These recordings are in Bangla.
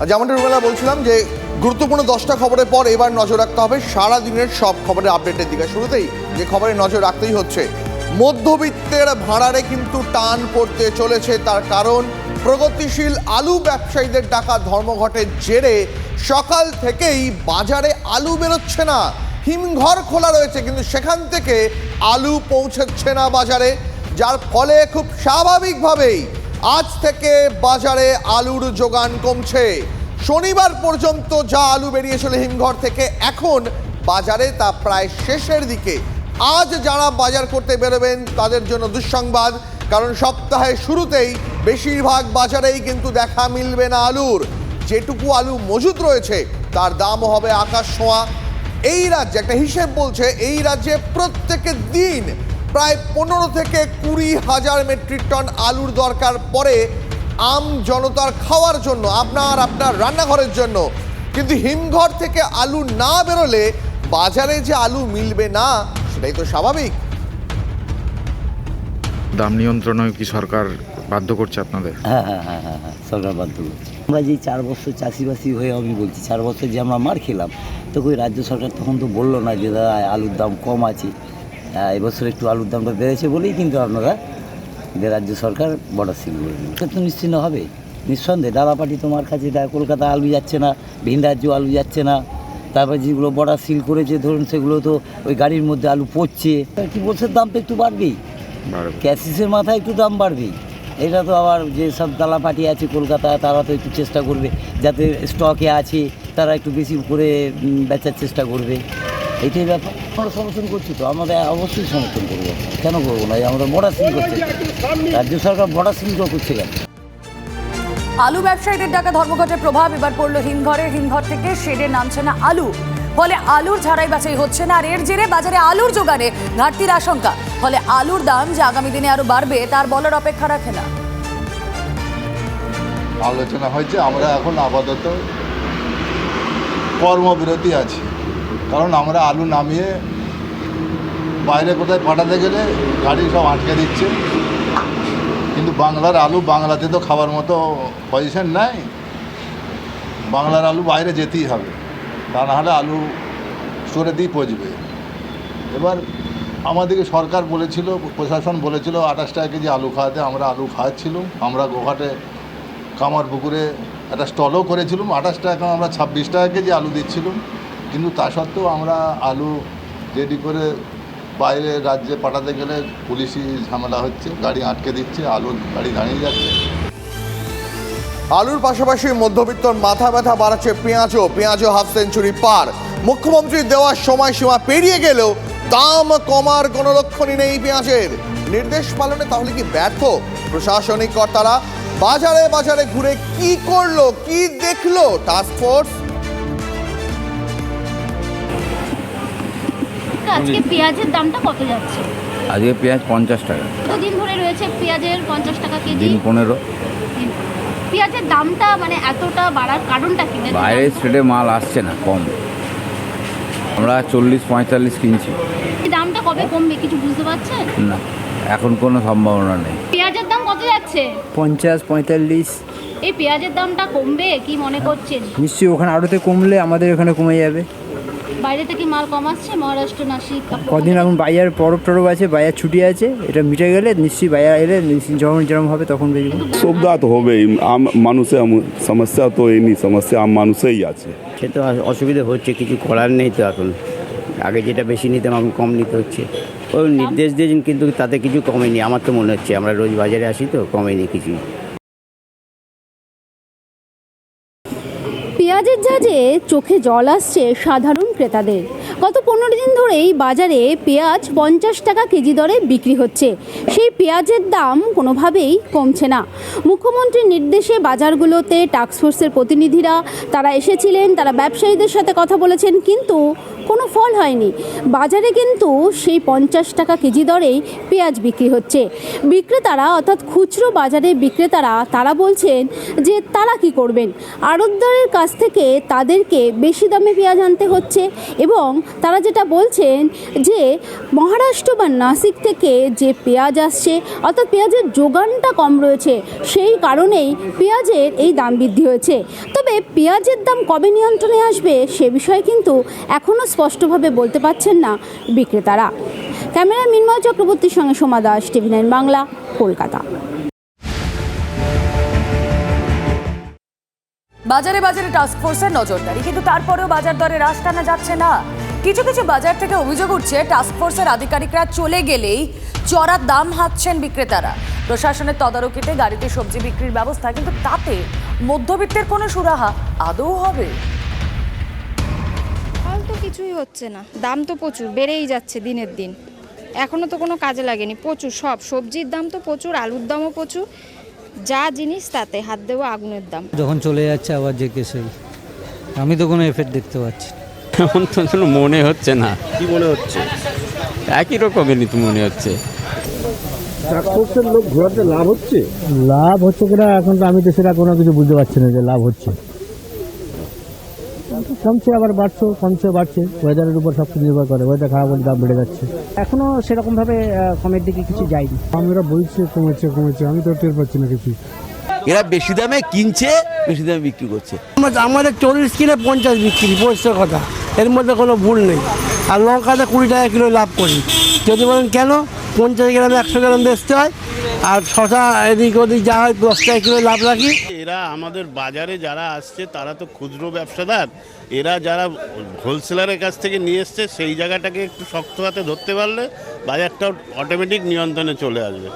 যেমনটা রুমেলা বলছিলাম যে গুরুত্বপূর্ণ দশটা খবরের পর এবার নজর রাখতে হবে সারা দিনের সব খবরের আপডেটের দিকে। শুরুতেই যে খবরে নজর রাখতেই হচ্ছে, মধ্যবিত্তের ভাড়ারে কিন্তু টান পড়তে চলেছে তার কারণ প্রগতিশীল আলু ব্যবসায়ীদের ডাকা ধর্মঘটের জেরে সকাল থেকেই বাজারে আলু বেরোচ্ছে না। হিমঘর খোলা রয়েছে কিন্তু সেখান থেকে আলু পৌঁছচ্ছে না বাজারে, যার ফলে খুব স্বাভাবিকভাবেই আজ থেকে বাজারে আলুর যোগান কমছে। শনিবার পর্যন্ত যা আলু বেরিয়েছিল হিমঘর থেকে, এখন বাজারে তা প্রায় শেষের দিকে। আজ যারা বাজার করতে বেরোবেন, তাদের জন্য দুঃসংবাদ, কারণ সপ্তাহের শুরুতেই বেশিরভাগ বাজারেই কিন্তু দেখা মিলবে না আলুর। যেটুকু আলু মজুদ রয়েছে, তার দামও হবে আকাশ ছোঁয়া। এই রাজ্যে, একটা হিসেব বলছে, এই রাজ্যে প্রত্যেকের দিন প্রায় পনেরো থেকে কুড়ি হাজার মেট্রিক টন আলুর দরকার পড়ে আম জনতার খাওয়ার জন্য আপনার আপনার রান্নাঘরের জন্য। কিন্তু হিমঘর থেকে আলু না বেরোলে বাজারে যে আলু মিলবে না সেটাই তো স্বাভাবিক। দাম নিয়ন্ত্রণে কি সরকার বাধ্য করছে আপনাদের? হ্যাঁ হ্যাঁ হ্যাঁ হ্যাঁ হ্যাঁ সরকার বাধ্য করছে। আমরা যে চার বছর চাষিবাসি হয়ে আমি বলছি চার বছর যে আমরা মার খেলাম তো কই রাজ্য সরকার তখন তো বলল না যে দাদা আলুর দাম কম আছে। এবছর একটু আলুর দামটা বেড়েছে বলেই কিন্তু আপনারা যে রাজ্য সরকার বর্ডার সিল করে দিল তো নিশ্চিন্ন হবে। নিঃসন্দেহে দাদাপাটি তোমার কাছে দেয় কলকাতা আলু যাচ্ছে না ভিন রাজ্য আলু যাচ্ছে না। তারপর যেগুলো বর্ডার সিল করেছে ধরুন সেগুলো তো ওই গাড়ির মধ্যে আলু পড়ছে কি বলছে দাম তো একটু বাড়বেই। বাড়বে। ক্যাসিসের মাথায় একটু দাম বাড়বেই। এটা তো আবার যে সব দালা পাটি আছে কলকাতায় তারা তো একটু চেষ্টা করবে। যাতে স্টকে আছে তারা একটু বেশি করে বেচার চেষ্টা করবে। এইটাই ব্যাপার আমরা সমর্থন করছি তো আমাদের অবশ্যই সমর্থন করব। কেন করব না? এই আমরা বর্ডার সিল করছি। রাজ্য সরকার বর্ডার সিল করছে কেন? আলু ব্যবসায়ীদের ডাকা ধর্মঘটের প্রভাব এবার পড়ল হিমঘরে হিমঘর থেকে শেডে নামছে না আলু। ফলে আলুর ঝাড়াই বাছাই হচ্ছে না আর এর জেরে বাজারে আলুর যোগানে ঘাটতির আশঙ্কা। ফলে আলুর দাম যে আগামী দিনে আরও বাড়বে তার বলার অপেক্ষা রাখে না। আলোচনা হয়েছে আমরা এখন আপাতত কর্মবিরতি আছি। কারণ আমরা আলু নামিয়ে বাইরে কোথায় পাঠাতে গেলে গাড়ি সব আটকে দিচ্ছে। কিন্তু বাংলার আলু বাংলাতে তো খাবার মতো পজিশন নাই। বাংলার আলু বাইরে যেতেই হবে। তা নাহলে আলু স্টোরে দিয়ে পচবে। এবার আমাদেরকে সরকার বলেছিল, প্রশাসন বলেছিল, আঠাশ টাকা কেজি আলু খাওয়াতে আমরা আলু খাওয়াচ্ছিলাম আমরা গোঘাটে কামার পুকুরে একটা স্টলও করেছিলাম। আঠাশ টাকা, আমরা ছাব্বিশ টাকা কেজি আলু দিচ্ছিলাম। কিন্তু তা সত্ত্বেও আমরা আলু রেডি করে বাইরে রাজ্যে পাঠাতে গেলে পুলিশি ঝামেলা হচ্ছে, গাড়ি আটকে দিচ্ছে, আলু গাড়ি দাঁড়িয়ে যাচ্ছে। আলুর পাশাপাশি মধ্যবিত্তর মাথা ব্যথা বাড়াচ্ছে পেঁয়াজও পেঁয়াজও হাফ সেঞ্চুরি পার। মুখ্যমন্ত্রীর দেওয়ার সময়সীমা পেরিয়ে গেলেও দাম কমার কোনো লক্ষণই নেই পেঁয়াজের। নির্দেশ পালনে তাহলে কি ব্যর্থ? প্রশাসনিক কর্তারা বাজারে বাজারে ঘুরে কি করল, কি দেখল? টাস্ক আজকে পেঁয়াজের দামটা কত যাচ্ছে? আজকে পেঁয়াজ পঞ্চাশ টাকা। কতদিন ধরে রয়েছে পেঁয়াজের পঞ্চাশ টাকা কেজি? দিন পনেরো। পেঁয়াজের দামটা মানে এতটা বাড়ার কারণটা কি? বাইরের স্টেটে মাল আসছে না কম। আমরা চল্লিশ পঁয়তাল্লিশ কিনছি। এই দামটা কবে কমবে কিছু বুঝতে পারছেন? না এখন কোনো সম্ভাবনা নেই। পেঁয়াজের দাম কত যাচ্ছে? পঞ্চাশ পঁয়তাল্লিশ। এই পেঁয়াজের দামটা কমবে কি মনে করছেন? নিশ্চয়ই ওখানে আড়তে কমলে আমাদের এখানে কমে যাবে। বাইরে থেকে মাল কম আসছে? মহারাষ্ট্র নাসিক কদিন এখন বাইয়ার পরব টরব আছে বাইয়ার ছুটি আছে এটা মিটে গেলে নিশ্চয়ই বাইয়ার এলে নিশ্চয়ই যখন যেরকম হবে তখন বেরিয়ে সুবিধা তো হবেই আম মানুষের সমস্যা তো এমনি সমস্যা আম মানুষেই আছে। সে তো অসুবিধা হচ্ছে কিছু করার নেই তো এখন। আগে যেটা বেশি নিতাম এখন কম নিতে হচ্ছে। ওই নির্দেশ দিয়েছেন কিন্তু তাতে কিছু কমেনি আমার তো মনে হচ্ছে আমরা রোজ বাজারে আসি তো কমেনি কিছুই। পেঁয়াজের ঝাঁজে চোখে জল আসছে সাধারণ ক্রেতাদের। গত পনেরো দিন ধরেই বাজারে পেঁয়াজ পঞ্চাশ টাকা কেজি দরে বিক্রি হচ্ছে। সেই পেঁয়াজের দাম কোনোভাবেই কমছে না। মুখ্যমন্ত্রীর নির্দেশে বাজারগুলোতে টাস্কফোর্সের প্রতিনিধিরা, তারা এসেছিলেন, তারা ব্যবসায়ীদের সাথে কথা বলেছেন, কিন্তু কোনো ফল হয়নি। বাজারে কিন্তু সেই পঞ্চাশ টাকা কেজি দরেই পেঁয়াজ বিক্রি হচ্ছে। বিক্রেতারা, অর্থাৎ খুচরো বাজারে বিক্রেতারা, তারা বলছেন যে তারা কি করবেন? আড়তদারের কাছ থেকে থেকে তাদেরকে বেশি দামে পেঁয়াজ আনতে হচ্ছে এবং তারা যেটা বলছেন যে মহারাষ্ট্র বা নাসিক থেকে যে পেঁয়াজ আসছে, অর্থাৎ পেঁয়াজের যোগানটা কম রয়েছে, সেই কারণেই পেঁয়াজের এই দাম বৃদ্ধি হয়েছে। তবে পেঁয়াজের দাম কবে নিয়ন্ত্রণে আসবে সে বিষয়ে কিন্তু এখনও স্পষ্টভাবে বলতে পারছেন না বিক্রেতারা। ক্যামেরা মিনময় চক্রবর্তীর সঙ্গে সোমা দাস, টিভি নাইন বাংলা, কলকাতা। বাজারে বাজারে টাস্ক ফোর্সের নজরদারি। কিন্তু তারপরেও বাজার দরে হ্রাস টানা যাচ্ছে না। কিছু কিছু বাজার থেকে অভিযোগ উঠছে টাস্ক ফোর্সের আধিকারিকরা চলে গেলেই চড়া দাম হাঁকছেন বিক্রেতারা। প্রশাসনের তদারকিতে গাড়িতে সবজি বিক্রির ব্যবস্থা, কিন্তু তাতে মধ্যবিত্তের কোনো সুরাহা আদৌ হবে? ফল তো কিছুই হচ্ছে না। দাম তো প্রচুর, বেড়েই যাচ্ছে দিনের দিন। এখনও তো কোনো কাজে লাগেনি, প্রচুর সব। সবজির দাম তো প্রচুর, আলুর দামও প্রচুর। যা জিনিস তাতে হাত দেওয়া আগুনের দাম। যখন চলে যাচ্ছে আবার যে কেসেই আমি তো কোনো এফেক্ট দেখতে পাচ্ছি। এমন তো কোনো মনে হচ্ছে না। কি মনে হচ্ছে? একই রকমের তো মনে হচ্ছে। লাভ হচ্ছে? লাভ হচ্ছে কিনা এখন তো আমি তো সেটা কোনো কিছু বুঝতে পারছি না যে লাভ হচ্ছে। কমছে আবার বাড়ছে কমছে বাড়ছে। ওয়েদারের উপর সব কিছু নির্ভর করে। ওয়েদার খারাপ হলে দাম বেড়ে যাচ্ছে। এখনও সেরকম ভাবে কমের দিকে কিছু যায়নি। আমরা বলছি কমেছে কমেছে। আমি তো টের পাচ্ছি না কিছু। এরা বেশি দামে কিনছে বেশি দামে বিক্রি করছে। আমাদের চল্লিশ কিনে পঞ্চাশ বিক্রি পরিষ্কার কথা। এর মধ্যে কোনো ভুল নেই। আর লঙ্কাতে কুড়ি টাকা কিলো লাভ করি। যদি বলেন কেন? পঞ্চাশ গ্রামে একশো গ্রাম বেচতে হয়। আর শশা এদিক ওদিক যা হয়, দশ টাকা কিলো লাভ রাখি। এরা আমাদের বাজারে যারা আসছে, তারা তো খুচরো ব্যবসাদার। এরা যারা হোলসেলারের কাছ থেকে নিয়ে এসছে, সেই জায়গাটাকে একটু শক্ত হাতে ধরতে পারলে বাজারটা অটোমেটিক নিয়ন্ত্রণে চলে আসবে।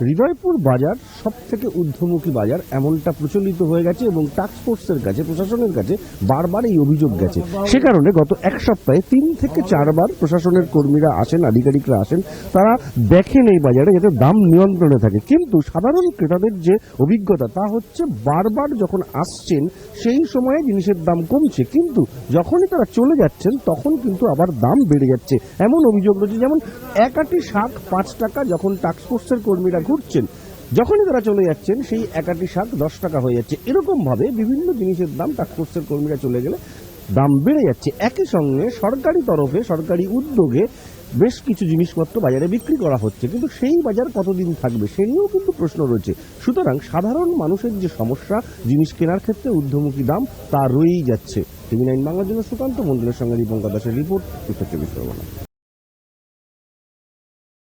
হৃদয়পুর বাজার সব থেকে ঊর্ধ্বমুখী বাজার, এমনটা প্রচলিত হয়ে গেছে এবং টাস্ক ফোর্সের কাছে, প্রশাসনের কাছে বারবার এই অভিযোগ গেছে। সে কারণে গত এক সপ্তাহে তিন থেকে চারবার প্রশাসনের কর্মীরা আসেন, আধিকারিকরা আসেন, তারা দেখেন এই বাজারে যাতে দাম নিয়ন্ত্রণে থাকে। কিন্তু সাধারণ ক্রেতাদের যে অভিজ্ঞতা, তা হচ্ছে বারবার যখন আসছেন, সেই সময়ে জিনিসের দাম কমছে। কিন্তু যখনই তারা চলে যাচ্ছেন, তখন কিন্তু আবার দাম বেড়ে যাচ্ছে। এমন অভিযোগ রয়েছে, যেমন এক আটি শাক পাঁচ টাকা, যখন টাস্কফোর্সের কর্মীরা ঘুরছেন। যখনই তারা চলে যাচ্ছেন, সেই একাটি শাক দশ টাকা হয়ে যাচ্ছে। এরকম ভাবে বিভিন্ন জিনিসের দাম টাস্কফোর্সের কর্মীরা চলে গেলে দাম বেড়ে যাচ্ছে। একই সঙ্গে সরকারি তরফে, সরকারি উদ্যোগে বেশ কিছু জিনিসপত্র বাজারে বিক্রি করা হচ্ছে। কিন্তু সেই বাজার কতদিন থাকবে, সে নিয়েও কিন্তু প্রশ্ন রয়েছে। সুতরাং সাধারণ মানুষের যে সমস্যা, জিনিস কেনার ক্ষেত্রে ঊর্ধ্বমুখী দাম তা রয়েই যাচ্ছে। টিভি নাইন বাংলার জন্য সুকান্ত মন্ডলের সঙ্গে দীপঙ্কর দাসের রিপোর্ট, উত্তর চব্বিশ পরগনা।